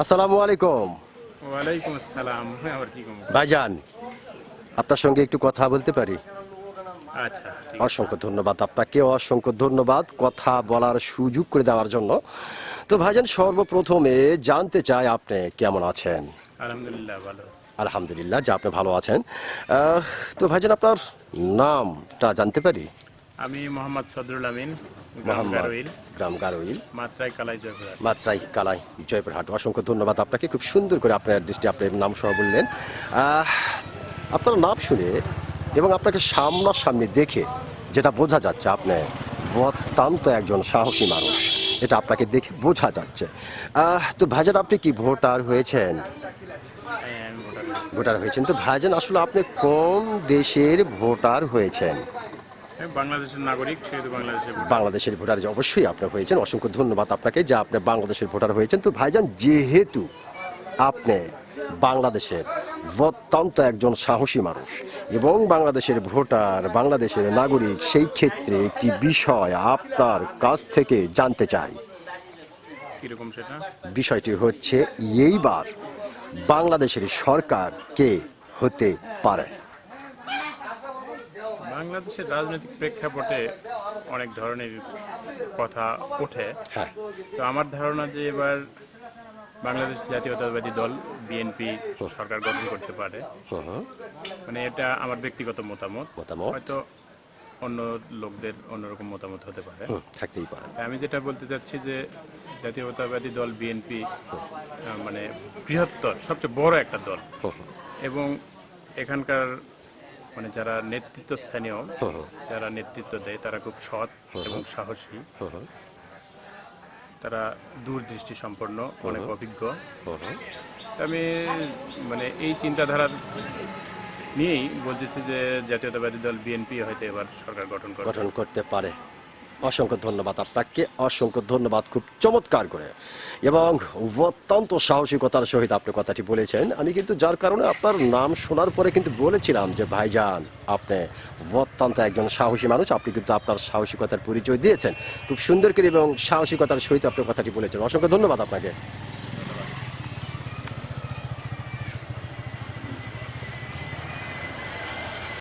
আসসালামু আলাইকুম। ওয়ালাইকুম আসসালাম। আবার কি ভাইজান আপনার সঙ্গে একটু কথা বলতে পারি? আচ্ছা অসংখ্য ধন্যবাদ আপনাকে অসংখ্য ধন্যবাদ কথা বলার সুযোগ করে দেওয়ার জন্য। তো ভাইজান সর্বপ্রথমে জানতে চাই আপনি কেমন আছেন? আলহামদুলিল্লাহ ভালো আলহামদুলিল্লাহ যে আপনি ভালো আছেন। তো ভাইজান আপনার নামটা জানতে পারি? আমি মোহাম্মদ সদরুল আমিন গ্রাম গারোইল। মাত্রাই কালাই জয়পুরহাট। মাত্রাই কালাই জয়পুরহাট। অসংখ্য ধন্যবাদ আপনাকে। খুব সুন্দর করে আপনার দৃষ্টি আপনার নাম সহ বললেন। আপনার নাম শুনে এবং আপনাকে সামনাসামনি দেখে যেটা বোঝা যাচ্ছে আপনি অত্যন্ত একজন সাহসী মানুষ। এটা আপনাকে দেখে বোঝা যাচ্ছে। তো ভাইজান আপনি কি ভোটার হয়েছেন? হ্যাঁ, ভোটার হয়েছেন। তো ভাইজান আসলে আপনি কোন দেশের ভোটার হয়েছেন? বাংলাদেশের নাগরিক সেহেতু বাংলাদেশের ভোটার। বাংলাদেশের ভোটার যে অবশ্যই আপনি হয়েছেন অসংখ্য ধন্যবাদ আপনাকে যে আপনি বাংলাদেশের ভোটার হয়েছেন। তো ভাইজান যেহেতু আপনি বাংলাদেশের অত্যন্ত একজন সাহসী মানুষ এবং বাংলাদেশের ভোটার বাংলাদেশের নাগরিক সেই ক্ষেত্রে একটি বিষয় আপনার কাছ থেকে জানতে চাই। বিষয়টি হচ্ছে এইবার বাংলাদেশের সরকার কে হতে পারে? বাংলাদেশের রাজনৈতিক প্রেক্ষাপটে অনেক ধরনের কথা ওঠে। হ্যাঁ। তো আমার ধারণা যে এবার বাংলাদেশ জাতীয়তাবাদী দল বিএনপি সরকার গঠন করতে পারে। মানে এটা আমার ব্যক্তিগত মতামত। হয়তো অন্য লোকদের অন্যরকম মতামত হতে পারে। থাকতেই পারে। আমি যেটা বলতে চাচ্ছি যে জাতীয়তাবাদী দল বিএনপি মানে বৃহত্তর সবচেয়ে বড় একটা দল। এবং এখানকার মানে যারা নেতৃত্ব স্থানীয় যারা নেতৃত্ব দেয় তারা খুব সৎ এবং সাহসী। তারা দূরদৃষ্টি সম্পন্ন অনেক অভিজ্ঞ। আমি মানে এই চিন্তাধারা নিয়েই বলতেছি যে জাতীয়তাবাদী দল বিএনপি হয়তো এবার সরকার গঠন গঠন করতে পারে। অসংখ্য ধন্যবাদ আপনাকে, অসংখ্য ধন্যবাদ খুব চমৎকার করে। এবং অত্যন্ত সাহসিকতার সহিত আপনি কথাটি বলেছেন। আমি কিন্তু যার কারণে আপনার নাম শোনার পরে কিন্তু বলেছিলাম যে, ভাইজান, আপনি অত্যন্ত একজন সাহসী মানুষ। আপনি কিন্তু আপনার সাহসিকতার পরিচয় দিয়েছেন। খুব সুন্দর করে এবং সাহসিকতার সহিত আপনি কথাটি বলেছেন। অসংখ্য ধন্যবাদ আপনাকে।